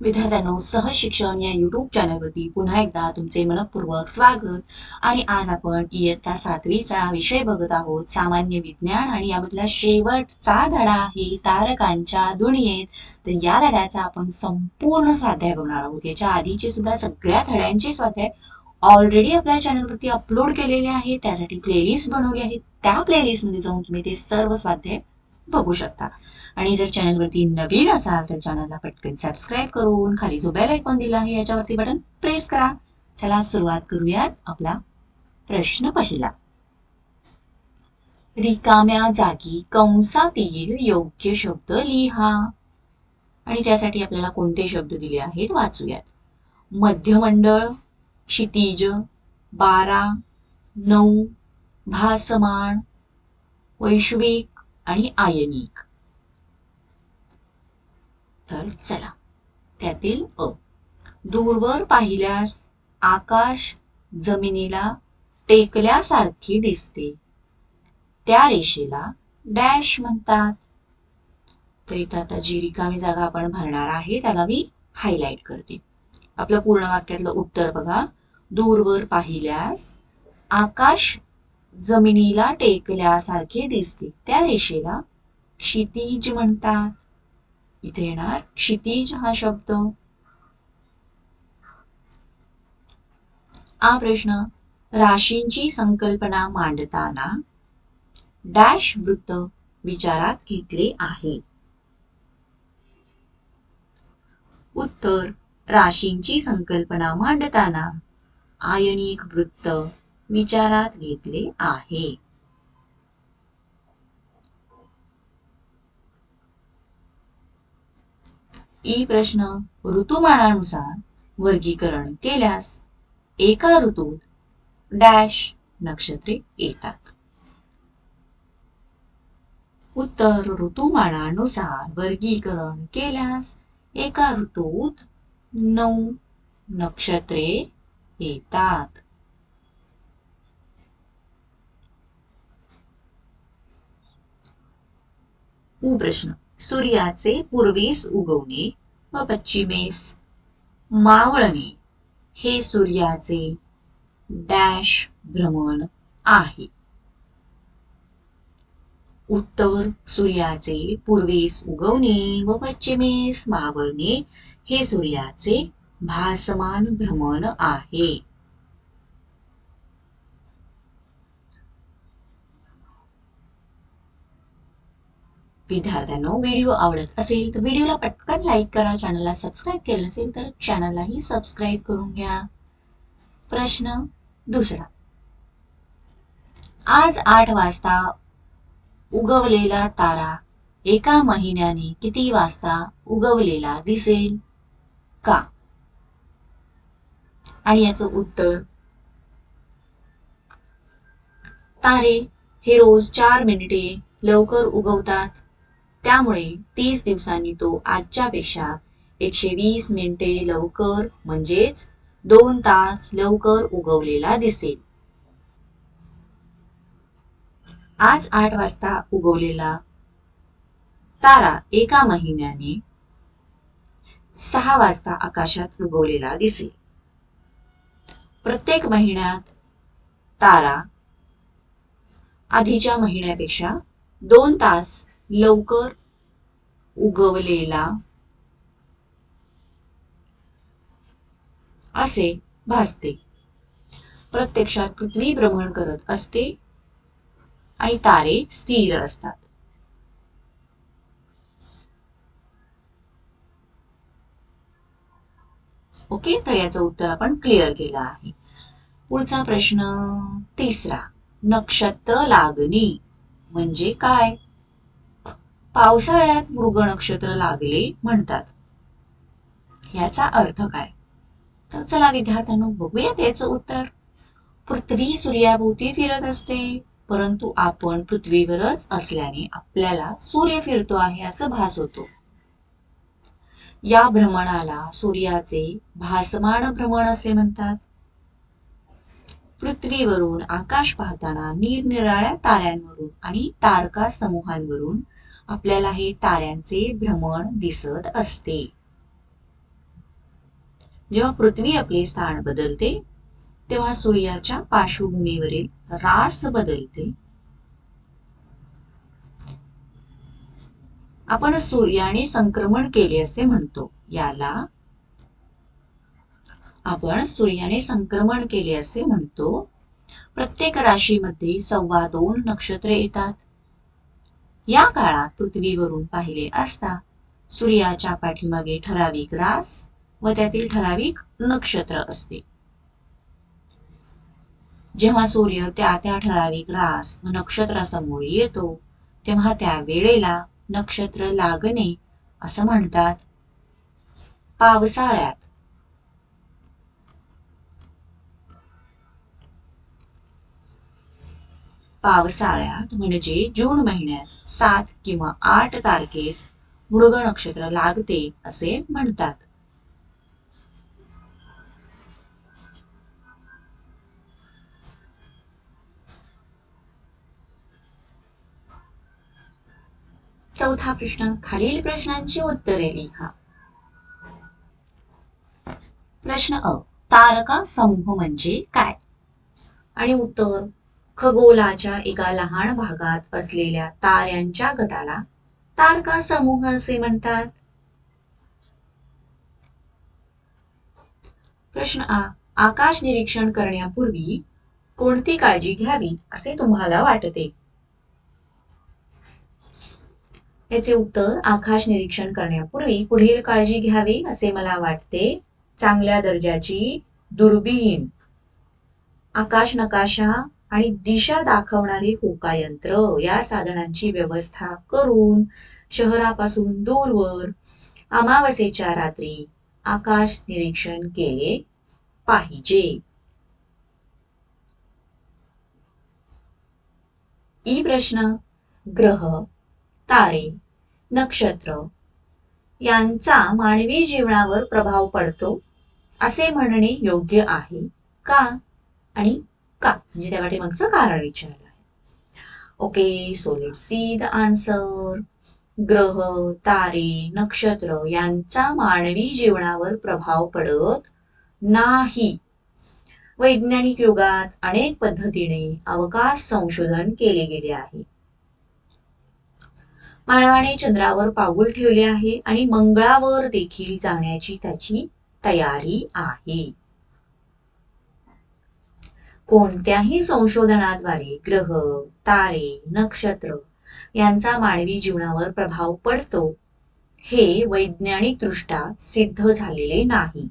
विद्यार्थ्यांनो सहज शिक्षण या युट्यूब चॅनलवरती पुन्हा एकदा तुमचे मनपूर्वक स्वागत. आणि आज आपण इयत्ता सातवीचा विषय बघत आहोत सामान्य विज्ञान. आणि यामधला शेवटचा धडा आहे तारकांच्या दुनियेत. तर या धड्याचा आपण संपूर्ण स्वाध्याय बघणार आहोत. याच्या आधीचे सुद्धा सगळ्या धड्यांचे स्वाध्याय ऑलरेडी आपल्या चॅनलवरती अपलोड केलेले आहेत. त्यासाठी प्लेलिस्ट बनवली आहे त्या प्लेलिस्टमध्ये जाऊन तुम्ही ते सर्व स्वाध्याय बघू शकता. आणि जर चॅनलवरती नवीन असाल तर चॅनलला पटकन सबस्क्राईब करून खाली जो बेल आयकॉन दिला आहे याच्यावरती बटन प्रेस करा. चला सुरुवात करूयात आपला प्रश्न पहिला. रिकाम्या जागी कंसातील योग्य शब्द लिहा. आणि त्यासाठी आपल्याला कोणते शब्द दिले आहेत वाचूयात. मध्यमंडळ क्षितिज बारा नऊ भासमान वैश्विक आणि आयनिक. तर चला. त्यातील अ. दूरवर पाहिल्यास आकाश जमिनीला टेकल्यासारखी दिसते. त्या रेषेला डॅश म्हणतात. तर इथं आता जी रिकामी जागा आपण भरणार आहे त्याला मी हायलाईट करते. आपलं पूर्ण वाक्यातलं उत्तर बघा. दूरवर पाहिल्यास आकाश जमिनीला टेकल्यासारखे दिसते. त्या रेषेला क्षितिज म्हणतात. इथे येणार. क्षितिज हा शब्द. हा प्रश्न राशींची संकल्पना मांडताना डॅश वृत्त विचारात घेतले आहे. उत्तर राशींची संकल्पना मांडताना आयनिक वृत्त विचारात घेतले आहे. ई प्रश्न ऋतुमानानुसार वर्गीकरण केल्यास एका ऋतूत डॅश नक्षत्रे येतात. उत्तर ऋतुमानानुसार वर्गीकरण केल्यास एका ऋतूत नऊ नक्षत्रे येतात. प्रश्न सूर्याचे पूर्वेस उगवणे व पश्चिमेस मावळणे हे सूर्याचे डॅश भ्रमण आहे. उत्तर सूर्याचे पूर्वेस उगवणे व पश्चिमेस मावळणे हे सूर्याचे भासमान भ्रमण आहे. विद्यार्थ्यांनो व्हिडिओ आवडत असेल तर व्हिडिओला पटकन लाईक करा चॅनलला सबस्क्राईब केलं नसेल तर चॅनललाही सबस्क्राईब करून घ्या. प्रश्न दुसरा. आज आठ वाजता उगवलेला तारा एका महिन्याने किती वाजता उगवलेला दिसेल का? आणि याचं उत्तर? तारे हे रोज चार मिनिटे लवकर उगवतात. त्यामुळे तीस दिवसांनी तो आजच्या पेक्षा एकशे वीस मिनिटे लवकर म्हणजेच दोन तास लवकर उगवलेला दिसेल. आज आठ वाजता उगवलेला तारा एका महिन्याने सहा वाजता आकाशात उगवलेला दिसेल. प्रत्येक महिन्यात तारा आधीच्या महिन्यापेक्षा दोन तास लवकर उगवलेला असे भासते. प्रत्यक्षात पृथ्वी भ्रमण करत असते आणि तारे स्थिर असतात. ओके तर याचं उत्तर आपण क्लिअर केलं आहे. पुढचा प्रश्न तिसरा. नक्षत्र लागणी म्हणजे काय? पावसाळ्यात मृग नक्षत्र लागले म्हणतात. याचा अर्थ काय? तर चला विद्यार्थ्यांनो बघूया त्याचं उत्तर. पृथ्वी सूर्याभोवती फिरत असते परंतु आपण पृथ्वीवरच असल्याने आपल्याला सूर्य फिरतो आहे असं भास होतो. या भ्रमणाला सूर्याचे भासमान भ्रमण असे म्हणतात. पृथ्वीवरून आकाश पाहताना निरनिराळ्या ताऱ्यांवरून आणि तारका समूहांवरून आपल्याला हे ताऱ्यांचे भ्रमण दिसत असते. जेव्हा पृथ्वी आपले स्थान बदलते तेव्हा सूर्याच्या पार्श्वभूमीवरील रास बदलते. आपण सूर्याने संक्रमण केले असे म्हणतो. याला आपण सूर्याने संक्रमण केले असे म्हणतो. प्रत्येक राशीमध्ये सव्वा दोन नक्षत्रे येतात. या काळात पृथ्वीवरून पाहिले असता सूर्याच्या पाठीमागे ठराविक रास व त्यातील ठराविक नक्षत्र असते. जेव्हा सूर्य त्या त्या ठराविक रास व नक्षत्रासमोर येतो तेव्हा त्या वेळेला नक्षत्र लागणे असं म्हणतात. पावसाळ्यात पावसाळ्यात म्हणजे जून महिन्यात सात किंवा आठ तारखेस मृग नक्षत्र लागते असे म्हणतात. चौथा प्रश्न खालील प्रश्नांची उत्तरे लिहा. प्रश्न अ तारका समूह म्हणजे काय? आणि उत्तर खगोलाच्या एका लहान भागात असलेल्या ताऱ्यांच्या गटाला तारका समूह असे म्हणतात. प्रश्न आ आकाश निरीक्षण करण्यापूर्वी कोणती काळजी घ्यावी असे तुम्हाला वाटते? याचे उत्तर आकाश निरीक्षण करण्यापूर्वी पुढील काळजी घ्यावी असे मला वाटते. चांगल्या दर्जाची दुर्बीण. आकाश नकाशा आणि दिशा दाखवणारे होकायंत्र या साधनांची व्यवस्था करून शहरापासून दूरवर अमावस्येच्या रात्री आकाश निरीक्षण केले पाहिजे. ई प्रश्न ग्रह तारे नक्षत्र यांचा मानवी जीवनावर प्रभाव पडतो असे म्हणणे योग्य आहे का? आणि का? म्हणजे त्या पाठीमागचं कारण विचारलं आहे. Okay so let see the answer ग्रह तारे नक्षत्र यांचा मानवी जीवनावर प्रभाव पडत नाही. वैज्ञानिक युगात अनेक पद्धतीने अवकाश संशोधन केले गेले आहे. मानवाने चंद्रावर पाऊल ठेवले आहे आणि मंगळावर देखील जाण्याची त्याची तयारी आहे. कोणत्याही संशोधनाद्वारे ग्रह तारे नक्षत्र यांचा मानवी जीवनावर प्रभाव पडतो हे वैज्ञानिक दृष्ट्या सिद्ध झालेले नाही.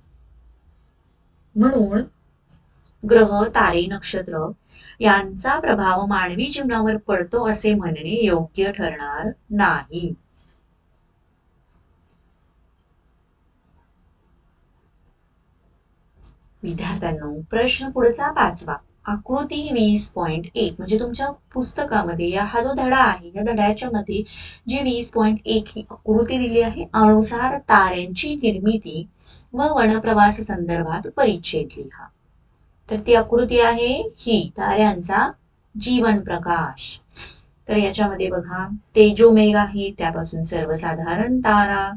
म्हणून ग्रह तारे नक्षत्र यांचा प्रभाव मानवी जीवनावर पडतो असे म्हणणे योग्य ठरणार नाही. विद्यार्थ्यांनो प्रश्न पुढचा पाचवा. आकृती वीस पॉईंट एक म्हणजे तुमच्या पुस्तकामध्ये या हा जो धडा आहे या धड्याच्या मध्ये जी वीस पॉईंट एक ही आकृती दिली आहे अनुसार ताऱ्यांची निर्मिती व वनप्रवास संदर्भात परिच्छेद लिहा. तर ती आकृती आहे ही ताऱ्यांचा जीवन प्रकाश. तर याच्यामध्ये बघा तेजोमेघ आहे त्यापासून सर्वसाधारण तारा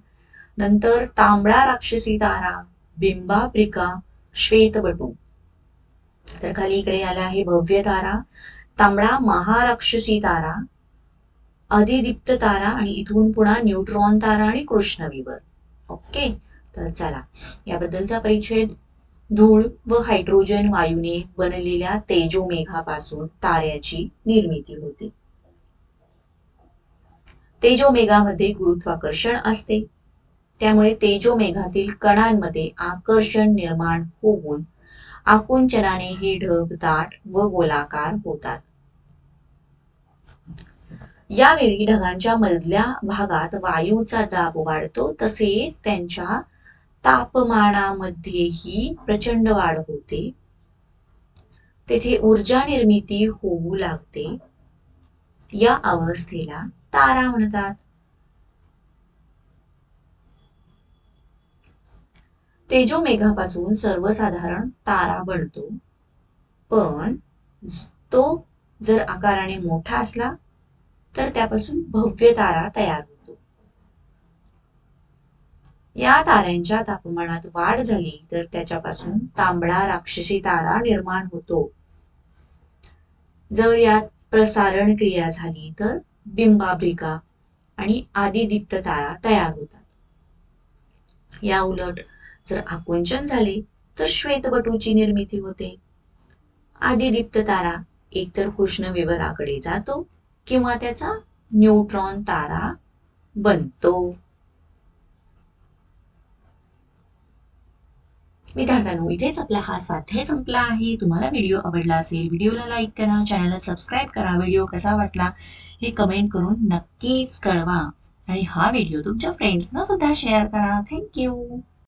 नंतर तांबडा राक्षसी तारा बिंबाप्रिका श्वेतबटू तर खाली इकडे आला आहे भव्य तारा तांबडा महाराक्षसी तारा अधिदीप्त तारा आणि इथून पुन्हा न्यूट्रॉन तारा आणि कृष्णविवर ओके तर चला. याबद्दलचा परिच्छेद धूळ व हायड्रोजन वायूने बनलेल्या तेजोमेघापासून ताऱ्याची निर्मिती होते. तेजोमेघामध्ये गुरुत्वाकर्षण असते. त्यामुळे तेजोमेघातील कणांमध्ये आकर्षण निर्माण होऊन आकुंचनाने हे ढग दाट व गोलाकार होतात. यावेळी ढगांच्या मधल्या भागात वायूचा दाब वाढतो तसेच त्यांच्या तापमानामध्येही प्रचंड वाढ होते. तेथे ऊर्जा निर्मिती होऊ लागते. या अवस्थेला तारा म्हणतात. तेजोमेघापासून सर्वसाधारण तारा बनतो पण तो जर आकाराने मोठा असला तर त्यापासून भव्य तारा तयार होतो. या ताऱ्यांच्या तापमानात वाढ झाली तर त्याच्यापासून तांबडा राक्षसी तारा निर्माण होतो. जर यात प्रसारण क्रिया झाली तर बिंबाब्रिका आणि आदिदीप्त तारा तयार होतात. या उलट जर आकुंचन झाले तर श्वेतबटूची निर्मिती होते. आदिदीप्त तारा एकतर कृष्ण विवराकडे जातो किंवा त्याचा न्यूट्रॉन तारा बनतो. विद्यार्थ्यांनो इथेच आपला हा स्वाध्याय संपला आहे. तुम्हाला व्हिडिओ आवडला असेल व्हिडिओला लाईक करा चॅनलला सबस्क्राईब करा. व्हिडिओ कसा वाटला हे कमेंट करून नक्कीच कळवा. आणि हा व्हिडिओ तुमच्या फ्रेंड्सना सुद्धा शेअर करा. थँक्यू